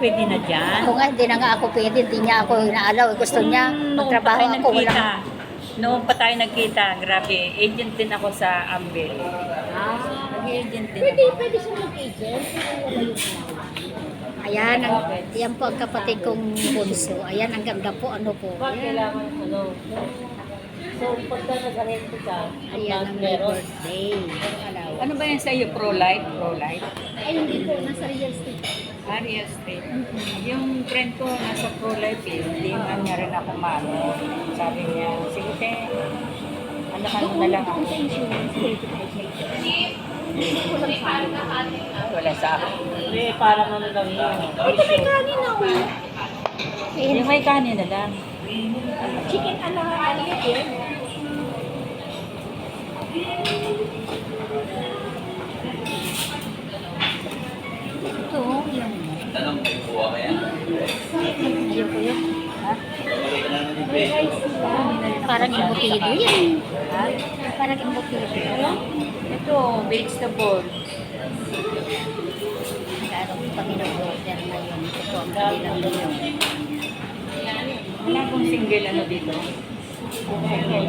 pwede na dyan. Ako nga, hindi na nga ako pwede. Hindi niya ako inaalaw. Gusto niya, Noong magtrabaho pa tayo ako. Wala. nagkita, noong pa tayo nagkita, grabe, agent din ako sa Ambil. Ah, Nag-agent din pwede, ako. pwede siya mag-agent. Ayan, ang, yan po ang kapatid kong bunso. Ayan, ang ganda po. Ano po? Kailangan ano. So, pagka nag-arento ka, Ayan ang my birthday. Alaw. Ano ba yan sa iyo? Pro-life? Pro-life? Ay, hindi po. Nasa real estate. Area state. Yung friend ko nasa pro-life eh, hindi man niya rin ako maano. Sabi niya, sige te, ano ka na lang ako. Wala sa akin. Hindi, parang ano lang yun. Ito may kanin ako. Yung may kanin na lang. Chicken ano, ano yun? Parang embutido yan. Parang embutido. Ito, vegetable. Ano kami nag-order ngayon. Ito ang kanilang ngayon. Wala akong single ano dito. Single.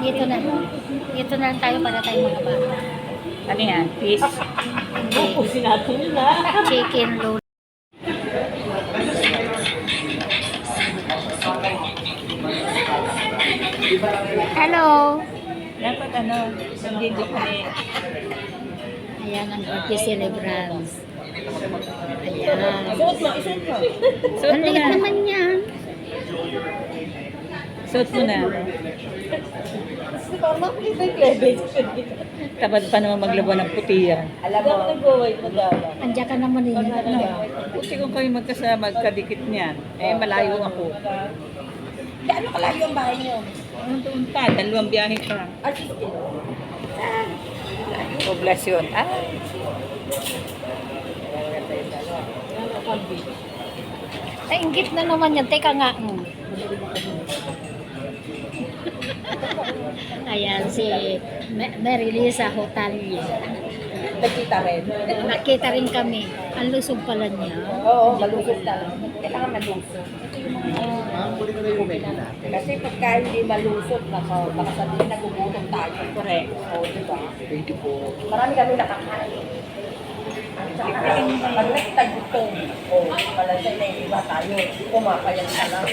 Dito na. Dito na tayo para tayo makabata. Ano yan? Fish? Pupusin natin na. Chicken roll. Hello! Dapat ano, nandito kami. Ayan ang celebrants. Ayan. Isuot mo, isuot mo. Suot Ang mo liit na. naman yan. Suot mo na. Gusto ko, ma'am, dito yung cleavage. Tabad pa naman maglabo ng puti yan. Alam mo, nag-white na gala. Andiyan ka naman eh. Ano? Puti kung kayo magkasama, magkadikit niyan. Eh, malayo ako. Gaano kalayo ang bahay niyo? Ano doon pa? Dalawang biyahe pa. Ah, sige. Poblasyon. Ah, Ay, inggit na naman yan. Teka nga. Mm. Ayan, si Ma- Mary Lisa Hotalye. Nagkita rin. Nakita rin kami. Ang lusog pala niya. Oo, malusog talaga. Kailangan malusog. Kasi pagka hindi malusog, naka, baka sabihin nagugutom tayo. correct. Oo, di ba? Marami kami nakakain. Pag nagtagutom, o pala sa iba tayo, kumakayan ka lang.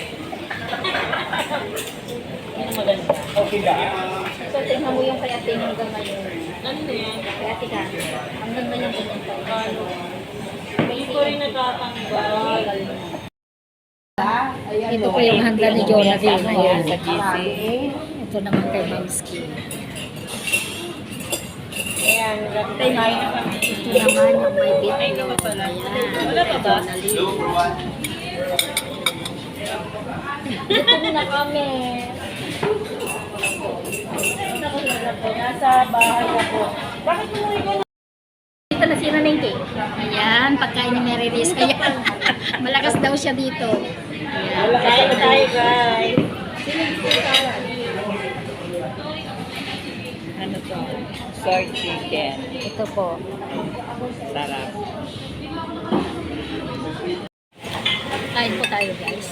Yan maganda. Okay ba? So, tingnan mo yung kaya tingnan hanggang ngayon. Ano na yan? Kaya tika, hanggang ngayon pumunta. Hindi ko rin. Ito po yung handa ni Jonathan. Ayan. sa GC. Ito naman kay Mamski. Na kami. Ito naman yung may bit. Ay, ka pa pala. Ayan. Wala pa ba? Dito na kami. Nasa bahay ako. Bakit mo ikaw Dito na si Nanengke. Ayan, pagkain ni Mary Liz. Ayan. Malakas daw siya dito. Ayan. Na tayo, guys. Ano to? Soy chicken. Ito po. Sarap. Kain po tayo guys.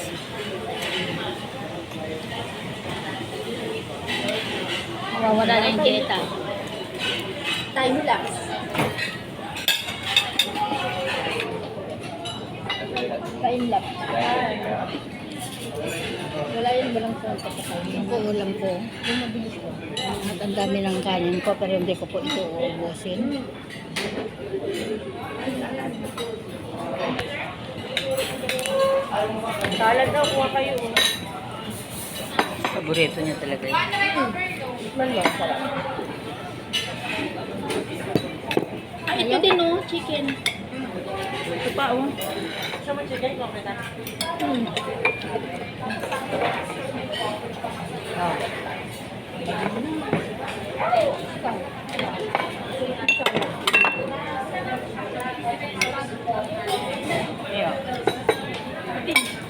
Mawawala na yung kita. Time lapse. Time lapse. Walang sa pagkakain. Ako ulam po. Yung mabilis ko. At ang dami ng kanin ko pero hindi ko po ito uubusin. Salad daw, kuha kayo. Paborito niya talaga yun. Man mo, sarap. Ah, ito din oh, chicken. Ito pa, oh. Hmm.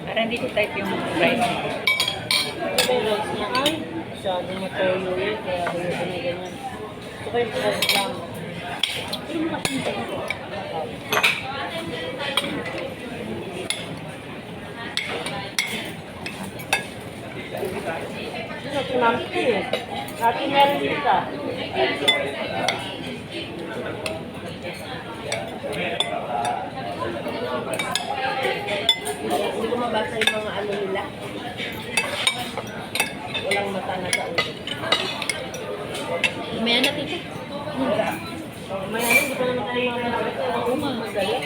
Parang dito type yung rice. May rice na ay, masyado na toyo eh. So kayo, rice lang. Pero makasintay ako. Tinamit ko eh. Dati meron dito. Hindi ko mabasa yung mga ano nila. Walang mata na sa ulo. Mamaya na tito. Maya, hindi ko naman tayo mga mata. Oo, madali.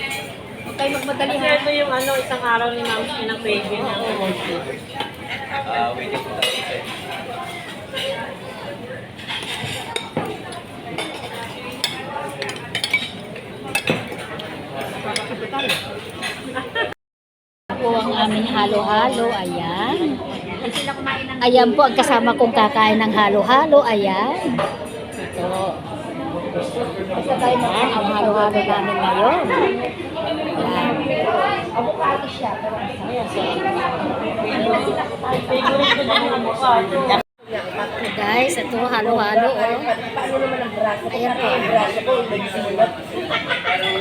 Huwag kayo magmadali Kasi ha. ito yung ano, isang araw ni Ma'am Sinang Pwede niya ang emoji. po ang aming halo-halo. Ayan. Ayan po ang kasama kong kakain ng halo-halo. Ayan. Ito. Basta tayo na ang halo-halo namin ngayon. Ayan. Avocado siya. pero Favorite ko din yung avocado. So guys, ito halo-halo. Oh. Paano naman ang braso ko? Ayan po. Ko.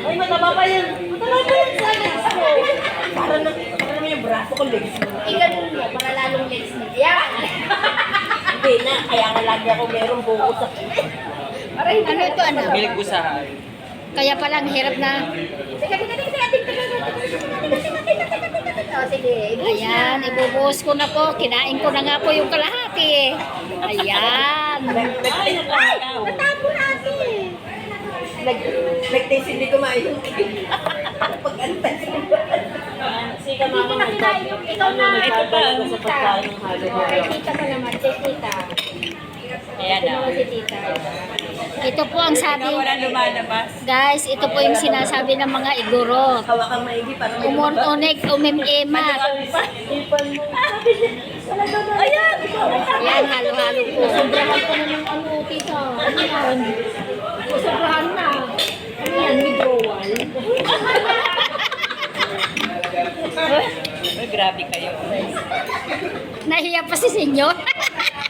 Ay, mataba pa yan. Mataba pa yan sa legs ko. Para na, para naman yung braso ko, legs mo. Iganon mo, para lalong legs mo. Yan! Hindi na, kaya nga lagi ako merong buko sa Ano ito, anak? Milik usaha. Kaya palang hirap na. Teka, teka, teka, teka, teka, teka, teka, teka, teka. O, sige, Ayan, ibubuhos ko na po. Kinain ko na nga po yung kalahati. Ayan. Ay, Natapo natin. Nag, nag-taste hindi kumain yung Pag-antay. Sige mama, na kinain yung ikaw na. Ito pa, sa pagkain ng halo. Tita ka naman, kay tita. Ayan na. naman si tita. Ito po ang sabi. Guys, ito po yung sinasabi ng mga iguro. Hawakang maigi para may Umon onek umim-emat. Ayan! Yan, halo-halo po. Sobrahan ko na ng ano, tita. Ano yan? Sobrahan na. Ano yan, withdrawal? Grabe kayo. Nahiya pa si senyor.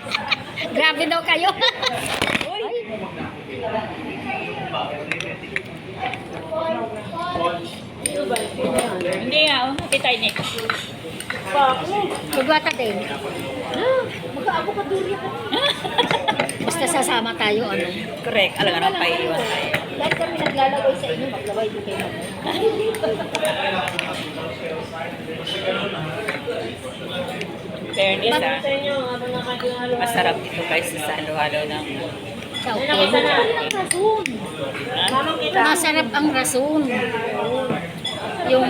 Grabe daw kayo. Hindi nga, oh. Next. Magwata din. Mag-aabukadurya ka. Basta sasama tayo, ano. Correct. Alam nga, paiiwan tayo. Lahat kami naglalaway sa inyo, maglaway din kayo. Fairness, ah. Ano na halo Masarap ito guys sa halo-halo ng... Mamang kita. Masarap ang rason. 用